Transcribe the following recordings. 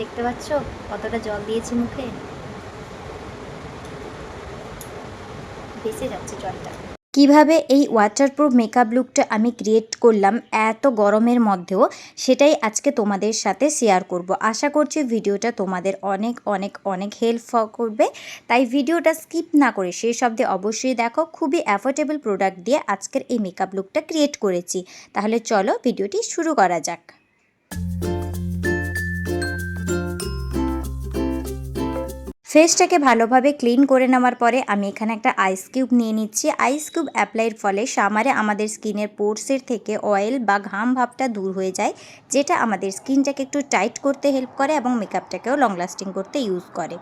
দেখতে পাচ্ছ? কতটা জল দিয়েছি মুখে? ভেসে যাচ্ছে জলটা। কীভাবে এই ওয়াটারপ্রুফ মেকআপ লুকটা আমি ক্রিয়েট করলাম এত গরমের মধ্যেও, সেটাই আজকে তোমাদের সাথে শেয়ার করব। আশা করছি ভিডিওটা তোমাদের অনেক অনেক অনেক হেল্প করবে। তাই ভিডিওটা স্কিপ না করে সেই শব্দে অবশ্যই দেখো, খুবই অ্যাফোর্ডেবল প্রোডাক্ট দিয়ে আজকের এই মেকআপ লুকটা ক্রিয়েট করেছি। তাহলে চলো ভিডিওটি শুরু করা যাক। ফেসটাকে ভালোভাবে ক্লিন করে নেওয়ার পরে আমি এখানে একটা আইস কিউব নিয়ে নিচ্ছি। আইস কিউব অ্যাপ্লাইয়ের ফলে সামারে আমাদের স্কিনের পোর্সের থেকে অয়েল বা ঘাম ভাবটা দূর হয়ে যায়, যেটা আমাদের স্কিনটাকে একটু টাইট করতে হেল্প করে এবং মেকআপটাকেও লং লাস্টিং করতে ইউজ করে।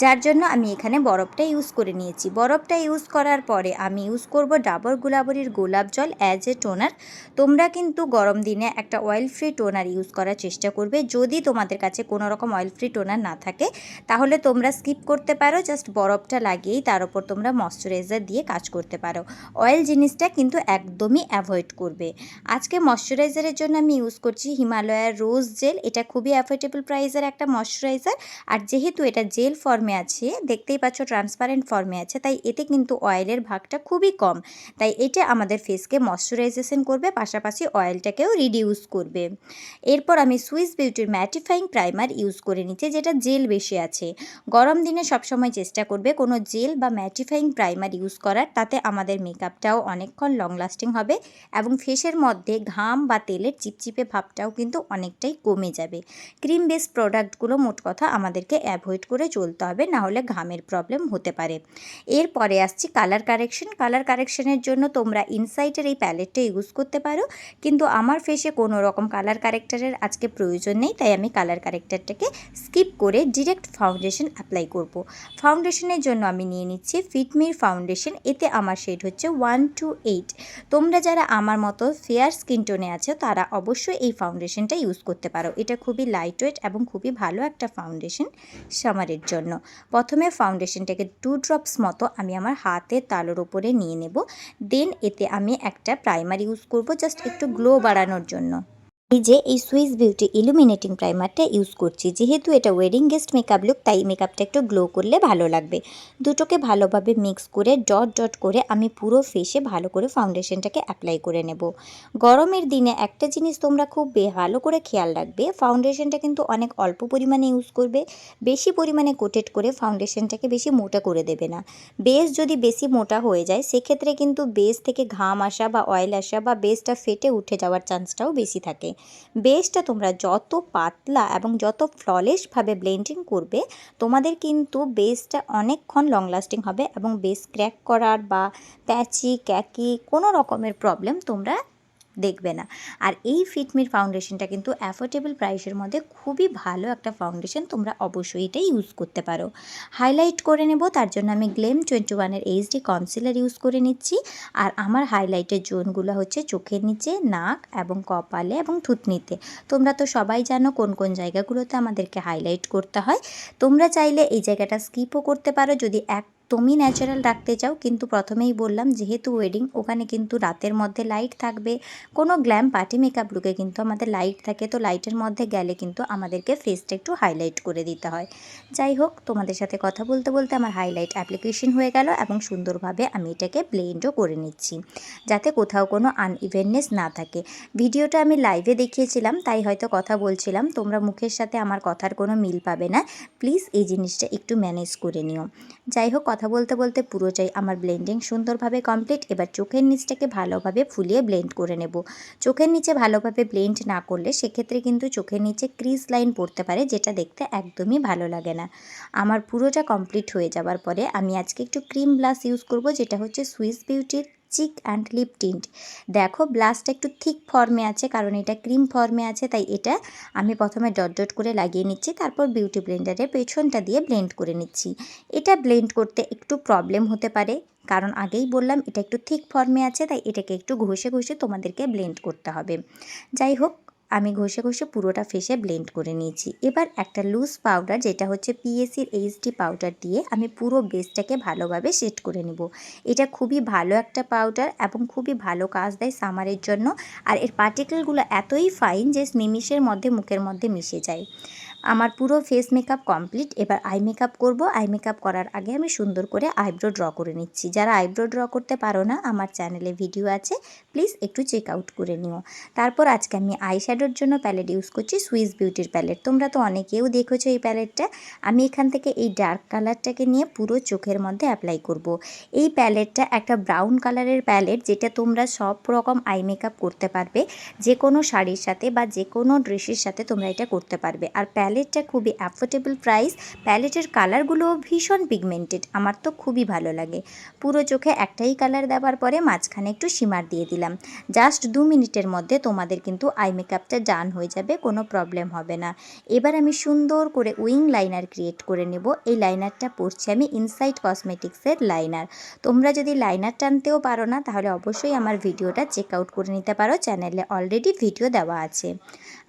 যার জন্য আমি এখানে বরফটা ইউজ করে নিয়েছি। বরফটা ইউজ করার পরে আমি ইউজ করব ডাবর গুলাবরির গোলাপ জল অ্যাজ এ টোনার। তোমরা কিন্তু গরম দিনে একটা অয়েল ফ্রি টোনার ইউজ করার চেষ্টা করবে। যদি তোমাদের কাছে কোনো রকম অয়েল ফ্রি টোনার না থাকে, তাহলে তোমরা স্কিপ করতে পারো জাস্ট বরফটা লাগিয়েই তার উপর তোমরা ময়শ্চারাইজার দিয়ে কাজ করতে পারো। অয়েল জিনিসটা কিন্তু একদমই অ্যাভয়েড করবে। আজকে ময়শ্চারাইজারের জন্য আমি ইউজ করছি হিমালয়ার রোজ জেল এটা খুবই অ্যাফোর্ডেবল প্রাইসের একটা ময়শ্চারাইজার। আর যেহেতু এটা জেল ফর্মে আছে, দেখতেই পাচ্ছ ট্রান্সপারেন্ট ফর্মে আছে, তাই এতে কিন্তু অয়েলের ভাগটা খুবই কম। তাই এটা আমাদের ফেসকে ময়শ্চারাইজেশন করবে, পাশাপাশি অয়েলটাকেও রিডিউস করবে। এরপর আমি সুইস বিউটির ম্যাটিফাইং প্রাইমার ইউজ করে নিচ্ছি, যেটা জেল বেশি আছে। গরম দিনে সবসময় চেষ্টা করবে কোনো জেল বা ম্যাটিফাইং প্রাইমার ইউজ করার। তাতে আমাদের মেকআপটাও অনেকক্ষণ লং লাস্টিং হবে এবং ফেসের মধ্যে ঘাম বা তেলের চিপচিপে ভাবটাও কিন্তু অনেকটাই কমে যাবে। ক্রিম বেস প্রোডাক্টগুলো মোট কথা আমাদেরকে অ্যাভয়েড করে চলতে হবে না হলে ঘামের প্রবলেম হতে পারে। এরপরে আসছি কালার কারেকশন। কালার কারেকশনের জন্য তোমরা ইনসাইটের এই প্যালেটটা ইউজ করতে পারো। কিন্তু আমার ফেসে কোনো রকম কালার কারেক্টারের আজকে প্রয়োজন নেই, তাই আমি কালার কারেক্টারটাকে স্কিপ করে ডিরেক্ট ফাউন্ডেশন অ্যাপ্লাই করব। ফাউন্ডেশনের জন্য আমি নিয়ে নিচ্ছি ফিটমির ফাউন্ডেশন এতে আমার শেড হচ্ছে ওয়ান টু এইট তোমরা যারা আমার মতো ফেয়ার স্কিন টোনে আছো, তারা অবশ্যই এই ফাউন্ডেশনটা ইউজ করতে পারো। এটা খুবই লাইট ওয়েট এবং খুবই ভালো একটা ফাউন্ডেশন সামারের জন্য। প্রথমে ফাউন্ডেশনটাকে টু ড্রপস মতো আমি আমার হাতের তালোর ওপরে নিয়ে নেব। দেন এতে আমি একটা প্রাইমার ইউজ করব জাস্ট একটু গ্লো বাড়ানোর জন্য। এই যে, এই সুইস বিউটি ইলুমিনেটিং প্রাইমারটা ইউজ করছি। যেহেতু এটা ওয়েডিং গেস্ট মেকআপ লুক, তাই মেকআপটা একটু গ্লো করলে ভালো লাগবে। দুটোকে ভালোভাবে মিক্স করে ডট ডট করে আমি পুরো ফেসে ভালো করে ফাউন্ডেশনটাকে অ্যাপ্লাই করে নেব। গরমের দিনে একটা জিনিস তোমরা খুব ভালো করে খেয়াল রাখবে ফাউন্ডেশনটা কিন্তু অনেক অল্প পরিমাণে ইউজ করবে, বেশি পরিমাণে কোটেড করে ফাউন্ডেশনটাকে বেশি মোটা করে দেবে না। বেস যদি বেশি মোটা হয়ে যায়, সেক্ষেত্রে কিন্তু বেস থেকে ঘাম আসা বা অয়েল আসা বা বেসটা ফেটে উঠে যাওয়ার চান্সটাও বেশি থাকে। বেসটা তোমরা যত পাতলা এবং যত ফ্ললেসভাবে ব্লেন্ডিং করবে, তোমাদের কিন্তু বেসটা অনেকক্ষণ লং লাস্টিং হবে এবং বেস ক্র্যাক করার বা প্যাচি, ক্যাকি, কোনো রকমের প্রবলেম তোমরা দেখবে না। আর এই ফিটমির ফাউন্ডেশনটা কিন্তু অ্যাফোর্ডেবল প্রাইসের মধ্যে খুবই ভালো একটা ফাউন্ডেশন তোমরা অবশ্যই এটা ইউজ করতে পারো। হাইলাইট করে নেব, তার জন্য আমি গ্লেম টোয়েন্টি ওয়ানের এইচডি কনসিলার ইউজ করে নিচ্ছি। আর আমার হাইলাইটের জোনগুলো হচ্ছে চোখের নিচে, নাক এবং কপালে এবং থুতনিতে। তোমরা তো সবাই জানো কোন কোন জায়গাগুলোতে আমাদেরকে হাইলাইট করতে হয়। তোমরা চাইলে এই জায়গাটা স্কিপও করতে পারো। যদি একদমই ন্যাচারাল রাখতে চাও, কিন্তু প্রথমেই বললাম যেহেতু ওয়েডিং ওখানে কিন্তু রাতের মধ্যে লাইট থাকবে। কোনো গ্ল্যাম পার্টি মেকআপ লুকে কিন্তু আমাদের লাইট থাকে, তো লাইটের মধ্যে গেলে কিন্তু আমাদেরকে ফেসটা একটু হাইলাইট করে দিতে হয়। যাই হোক, তোমাদের সাথে কথা বলতে বলতে আমার হাইলাইট অ্যাপ্লিকেশন হয়ে গেল এবং সুন্দরভাবে আমি এটাকে ব্লেন্ডও করে নিচ্ছি, যাতে কোথাও কোনো আনইভেননেস না থাকে। ভিডিওটা আমি লাইভে দেখিয়েছিলাম, তাই হয়তো কথা বলছিলাম, তোমরা মুখের সাথে আমার কথার কোনো মিল পাবে না। প্লিজ এই জিনিসটা একটু ম্যানেজ করে নিও। যাই হোক কথা বলতে বলতে পুরোটাই আমার ব্লেন্ডিং সুন্দরভাবে কমপ্লিট এবার চোখের নিচটাকে ভালোভাবে ফুলিয়ে ব্লেন্ড করে নেব। চোখের নিচে ভালোভাবে ব্লেন্ড না করলে সেক্ষেত্রে কিন্তু চোখের নিচে ক্রিজ লাইন পড়তে পারে, যেটা দেখতে একদমই ভালো লাগে না। আমার পুরোটা কমপ্লিট হয়ে যাওয়ার পরে আমি আজকে একটু ক্রিম ব্লাশ ইউজ করব, যেটা হচ্ছে সুইস বিউটির চিক অ্যান্ড লিপ টিন্ট। দেখো ব্লাশটা একটু থিক ফর্মে আছে, কারণ এটা ক্রিম ফর্মে আছে, তাই এটা আমি প্রথমে ডট ডট করে লাগিয়ে নিচ্ছি, তারপর বিউটি ব্লেন্ডারের পেছনটা দিয়ে ব্লেন্ড করে নিচ্ছি। এটা ব্লেন্ড করতে একটু প্রবলেম হতে পারে, কারণ আগেই বললাম এটা একটু থিক ফর্মে আছে, তাই এটাকে একটু ঘষে ঘষে তোমাদেরকে ব্লেন্ড করতে হবে। যাই হোক আমি ঘষে ঘষে পুরোটা ফেসে ব্লেন্ড করে নিয়েছি। এবার একটা লুজ পাউডার যেটা হচ্ছে পিএসির এইচডি পাউডার দিয়ে আমি পুরো বেসটাকে ভালোভাবে সেট করে নেব। এটা খুবই ভালো একটা পাউডার এবং খুবই ভালো কাজ দেয় সামারের জন্য। আর এর পার্টিকেলগুলো এতই ফাইন যে নিমিষের মধ্যে, মুখের মধ্যে মিশে যায়। আমার পুরো ফেস মেকআপ কমপ্লিট এবার আই মেকআপ করব। আই মেকআপ করার আগে আমি সুন্দর করে আইব্রো ড্র করে নিচ্ছি। যারা আইব্রো ড্র করতে পারো না, আমার চ্যানেলে ভিডিও আছে প্লিজ একটু চেক আউট করে নিও। তারপর আজকে আমি আই শ্যাডোর জন্য প্যালেট ইউজ করছি সুইস বিউটির প্যালেট তোমরা তো অনেকেও দেখেছ এই প্যালেটটা আমি এখান থেকে এই ডার্ক কালারটাকে নিয়ে পুরো চোখের মধ্যে অ্যাপ্লাই করব। এই প্যালেটটা একটা ব্রাউন কালারের প্যালেট যেটা তোমরা সব রকম আই মেকআপ করতে পারবে। যে কোনো শাড়ির সাথে বা যে কোনো ড্রেসের সাথে তোমরা এটা করতে পারবে। আর প্যালেটটা খুবই অ্যাফোর্ডেবল প্রাইস প্যালেটের কালারগুলোও ভীষণ পিগমেন্টেড আমার তো খুবই ভালো লাগে। পুরো চোখে একটাই কালার দেওয়ার পরে মাঝখানে একটু সীমার দিয়ে দিলাম। জাস্ট দু মিনিটের মধ্যে তোমাদের কিন্তু আই মেকআপটা ডান হয়ে যাবে, কোনো প্রবলেম হবে না। এবার আমি সুন্দর করে উইং লাইনার ক্রিয়েট করে নেব। এই লাইনারটা পরছি আমি ইনসাইড কসমেটিক্সের লাইনার তোমরা যদি লাইনার টানতেও পারো না, তাহলে অবশ্যই আমার ভিডিওটা চেক আউট করে নিতে পারো। চ্যানেলে অলরেডি ভিডিও দেওয়া আছে।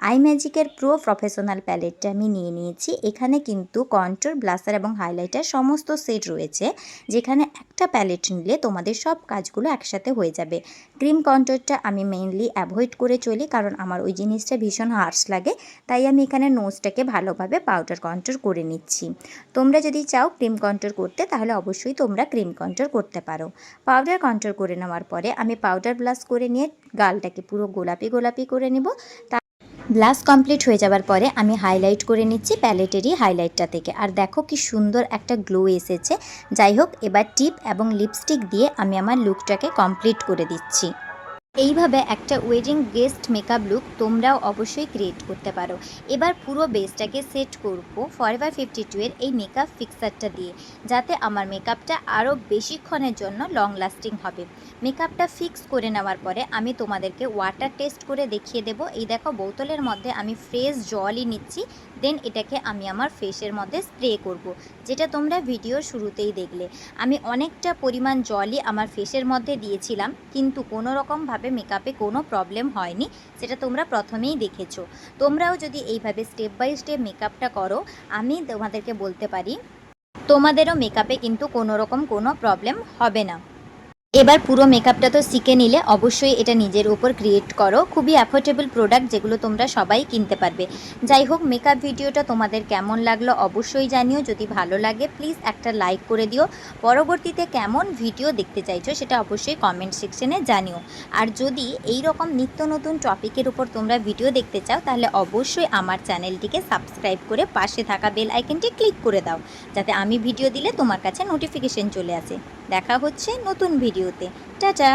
আই ম্যাজিকের প্রো প্রফেশনাল প্যালেটটা আমি নিয়ে নিয়েছি। এখানে কিন্তু কন্ট্রোল ব্লাসার এবং হাইলাইটার সমস্ত সেট রয়েছে। যেখানে একটা প্যালেট নিলে তোমাদের সব কাজগুলো একসাথে হয়ে যাবে। ক্রিম কন্ট্রোলটা আমি মেইনলি অ্যাভয়েড করে চলি কারণ আমার ওই জিনিসটা ভীষণ হার্স লাগে। তাই আমি এখানে নোজটাকে ভালোভাবে পাউডার কন্ট্রোল করে নিচ্ছি। তোমরা যদি চাও ক্রিম কন্ট্রোল করতে, তাহলে অবশ্যই তোমরা ক্রিম কন্ট্রোল করতে পারো। পাউডার কন্ট্রোল করে নেওয়ার পরে আমি পাউডার ব্লাস করে নিয়ে গালটাকে পুরো গোলাপি গোলাপি করে নেব। ব্লাশ কমপ্লিট হয়ে যাওয়ার পরে আমি হাইলাইট করে নিচ্ছি প্যালেটেরই হাইলাইটটা থেকে। আর দেখো কি সুন্দর একটা গ্লো এসেছে। যাই হোক, এবার টিপ এবং লিপস্টিক দিয়ে আমি আমার লুকটাকে কমপ্লিট করে দিচ্ছি। এইভাবে একটা ওয়েডিং গেস্ট মেকআপ লুক তোমরাও অবশ্যই ক্রিয়েট করতে পারো। এবার পুরো বেসটাকে সেট করব ফরএভার ফিফটি টু এর এই মেকআপ ফিক্সারটা দিয়ে, যাতে আমার মেকআপটা আরও বেশিক্ষণের জন্য লং লাস্টিং হবে। মেকআপটা ফিক্স করে নেওয়ার পরে আমি তোমাদেরকে ওয়াটার টেস্ট করে দেখিয়ে দেবো। এই দেখো বোতলের মধ্যে আমি ফ্রেশ জলই নিচ্ছি। দেন এটাকে আমি আমার ফেসের মধ্যে স্প্রে করব। যেটা তোমরা ভিডিওর শুরুতেই দেখলে আমি অনেকটা পরিমাণ জলই আমার ফেসের মধ্যে দিয়েছিলাম, কিন্তু কোনো রকমভাবে মেকআপে কোনো প্রবলেম হয়নি, সেটা তোমরা প্রথমেই দেখেছ তোমরাও যদি এইভাবে স্টেপ বাই স্টেপ মেকআপটা করো, আমি তোমাদেরকে বলতে পারি, তোমাদেরও মেকআপে কিন্তু কোনো রকম কোনো প্রবলেম হবে না এবার পুরো মেকআপটা তো শিখে নিলে অবশ্যই এটা নিজের উপর ক্রিয়েট করো। খুবই অ্যাফোর্ডেবল প্রোডাক্ট যেগুলো তোমরা সবাই কিনতে পারবে। যাই হোক মেকআপ ভিডিওটা তোমাদের কেমন লাগল অবশ্যই জানিও। যদি ভালো লাগে প্লিজ একটা লাইক করে দিও। পরবর্তীতে কেমন ভিডিও দেখতে চাইছো সেটা অবশ্যই কমেন্ট সেকশনে জানিও। আর যদি এই রকম নিত্য নতুন টপিকের উপর তোমরা ভিডিও দেখতে চাও, তাহলে অবশ্যই আমার চ্যানেলটিকে সাবস্ক্রাইব করে পাশে থাকা বেল আইকনটি ক্লিক করে দাও। যাতে আমি ভিডিও দিলে তোমার কাছে নোটিফিকেশন চলে আসে। দেখা হচ্ছে নতুন ভিডিওতে। টাটা!